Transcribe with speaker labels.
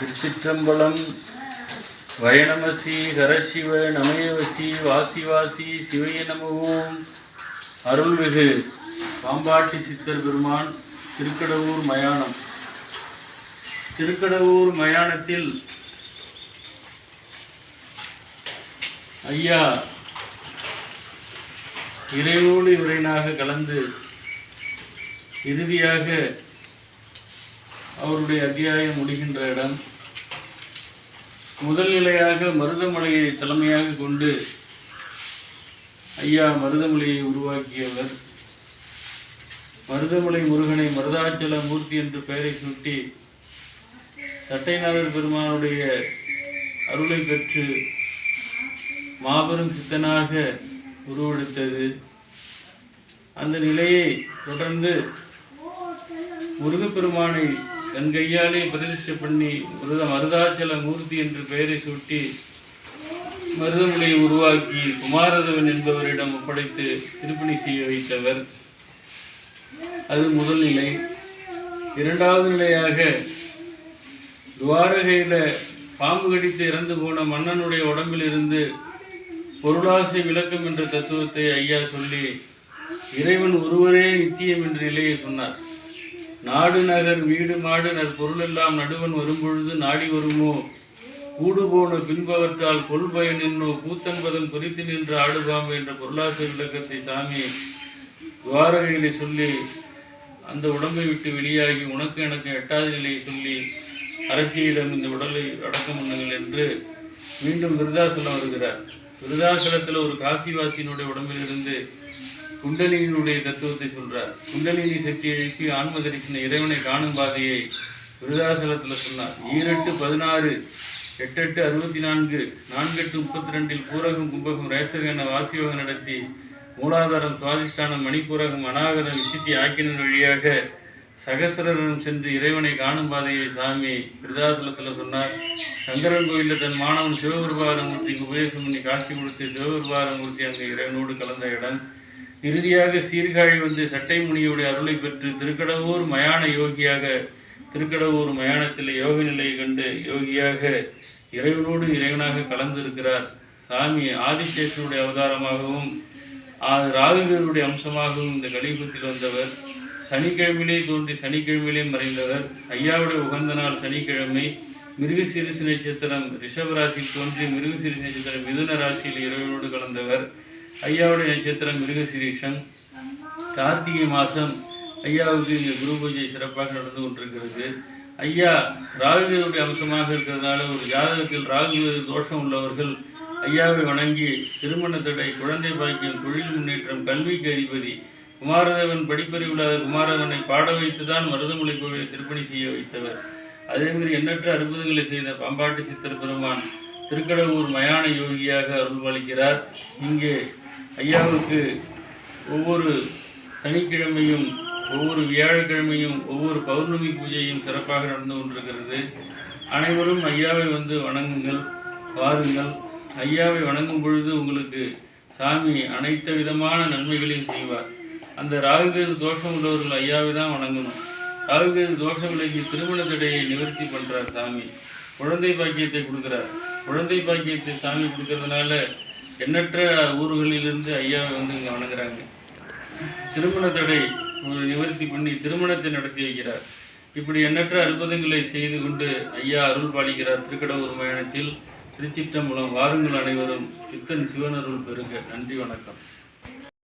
Speaker 1: திருச்சிற்றம்பலம். வயநமசி ஹரசிவ நமயவசி வாசி வாசி சிவய நமவும் அருள்மிகு பாம்பாட்டி சித்தர் பெருமான் திருக்கடவூர் மயானம். திருக்கடவூர் மயானத்தில் ஐயா இறைவோடு இறைனாக கலந்து இறுதியாக அவருடைய அத்தியாயம் முடிகின்ற இடம். முதல் நிலையாக மருதமலையை தலைமையாக கொண்டு ஐயா மருதமலையை உருவாக்கியவர். மருதமலை முருகனை மருதாச்சல மூர்த்தி என்று பெயரை சுட்டி தட்டைநாதர் பெருமானுடைய அருளை பெற்று மாபெரும் சித்தனாக உருவெடுத்தது. அந்த நிலையை தொடர்ந்து முருகப்பெருமானை தன் கையாலே பிரதிஷ்டை பண்ணி மருத மருதாச்சல மூர்த்தி என்று பெயரை சூட்டி மருதமலையை உருவாக்கி குமாரதவன் என்பவரிடம் ஒப்படைத்து திருப்பணி செய்ய வைத்தவர். அது முதல் நிலை. இரண்டாவது நிலையாக துவாரகையில் பாம்பு கடித்து இறந்து போன மன்னனுடைய உடம்பிலிருந்து பொருளாசை விளக்கம் என்ற தத்துவத்தை ஐயா சொல்லி இறைவன் ஒருவரே நித்தியம் என்ற நிலையை சொன்னார். நாடு நகர் வீடு மாடு நற்பொருள் எல்லாம் நடுவன் வரும்பொழுது நாடி வருமோ? கூடு போன பின்பவற்றால் கொள் பயன் என்னோ கூத்தன்பதம் குறித்து நின்று ஆடுபாம்பு என்ற பொருளாதார விளக்கத்தை சாமி துவாரகைகளை சொல்லி அந்த உடம்பை விட்டு வெளியாகி உனக்கு எனக்கு எட்டாத நிலையை சொல்லி அரசியிடம் இந்த உடலை அடக்கம் பண்ணுங்கள் என்று மீண்டும் விருதாசலம் வருகிறார். விருதாசலத்தில் ஒரு காசிவாசியினுடைய உடம்பிலிருந்து குண்டலினியினுடைய தத்துவத்தை சொல்றார். குண்டலினி சக்தி எழுப்பி ஆன்ம தரிசன இறைவனை காணும் பாதையை விருதாசலத்தில் சொன்னார். ஈரெட்டு பதினாறு எட்டெட்டு அறுபத்தி நான்கு நான்கெட்டு முப்பத்தி ரெண்டில் பூரகம் கும்பகம் ரேசகன என வாசியோகம் நடத்தி மூலாதாரம் சுவாதிஷ்டானம் மணிப்பூரகம் அநாகரம் விசித்தி ஆக்கினன் வழியாக சகசரரம் சென்று இறைவனை காணும் பாதையை சாமி விருதாசலத்தில் சொன்னார். சங்கரன் கோயிலில் தன் மாணவன் சிவபெருபாரமூர்த்திக்கு உபதேசம் பண்ணி காட்சி கொடுத்து சிவபெருபாரமூர்த்தி அங்கே இறைவனோடு கலந்த இடம் இறுதியாக சீர்காழி வந்து சட்டை முனியுடைய அருளை பெற்று திருக்கடவூர் மயான யோகியாக திருக்கடவூர் மயானத்தில் யோக நிலையை கண்டு யோகியாக இறைவனோடு இறைவனாக கலந்திருக்கிறார். சாமி ஆதிசேஷனுடைய அவதாரமாகவும் ராகுகருடைய அம்சமாகவும் இந்த கலியுகத்தில் வந்தவர். சனிக்கிழமையிலே தோன்றி சனிக்கிழமையிலே மறைந்தவர். ஐயாவுடைய உகந்த நாள் சனிக்கிழமை. மிருகசீரிசு நட்சத்திரம் ரிஷப ராசியில் தோன்றி மிருகசீரிசு நட்சத்திரம் மிதுன ராசியில் இறைவனோடு கலந்தவர். ஐயாவுடைய நட்சத்திரம் மிருகசிரீஷன் கார்த்திகை மாதம் ஐயாவுக்கு இங்கே குரு பூஜை சிறப்பாக நடந்து கொண்டிருக்கிறது. ஐயா ராகுகளுடைய அம்சமாக இருக்கிறதுனால ஒரு ஜாதகத்தில் ராகு தோஷம் உள்ளவர்கள் ஐயாவை வணங்கி திருமணத்தடை குழந்தை பாக்கியம் தொழில் முன்னேற்றம் கல்விக்கு அதிபதி குமாரதேவன் படிப்பறிவில்லாத குமாரதேவனை பாட வைத்துதான் மருதமலை கோவிலை திருப்பணி செய்ய வைத்தவர். அதேமாதிரி எண்ணற்ற அற்புதங்களை செய்த பம்பாட்டு சித்தர் பெருமான் திருக்கடவூர் மயான யோகியாக அருள்பாலிக்கிறார் இங்கே ஐயாவுக்கு ஒவ்வொரு சனிக்கிழமையும் ஒவ்வொரு வியாழக்கிழமையும் ஒவ்வொரு பௌர்ணமி பூஜையும் சிறப்பாக நடந்து கொண்டிருக்கிறது. அனைவரும் ஐயாவை வந்து வணங்குங்கள் வாருங்கள். ஐயாவை வணங்கும் பொழுது உங்களுக்கு சாமி அனைத்து விதமான நன்மைகளையும் செய்வார். அந்த ராகுகேது தோஷம் உள்ளவர்கள் ஐயாவை தான் வணங்கணும். ராகுகேது தோஷம் விலகி திருமண தடையை நிவர்த்தி பண்ணுறார் சாமி. குழந்தை பாக்கியத்தை கொடுக்குறார். குழந்தை பாக்கியத்தை சாமி கொடுக்கறதுனால எண்ணற்ற ஊர்களிலிருந்து ஐயாவை வந்து இங்கே வணங்குறாங்க. திருமண தடை ஒரு நிவர்த்தி பண்ணி திருமணத்தை நடத்தி வைக்கிறார். இப்படி எண்ணற்ற அற்புதங்களை செய்து கொண்டு ஐயா அருள் பாலிக்கிறார். திருக்கடவுர் மயானத்தில் திருச்சிற்றம்பலம் வாருங்கள் அனைவரும். சித்தன் சிவனருள் பெருக. நன்றி வணக்கம்.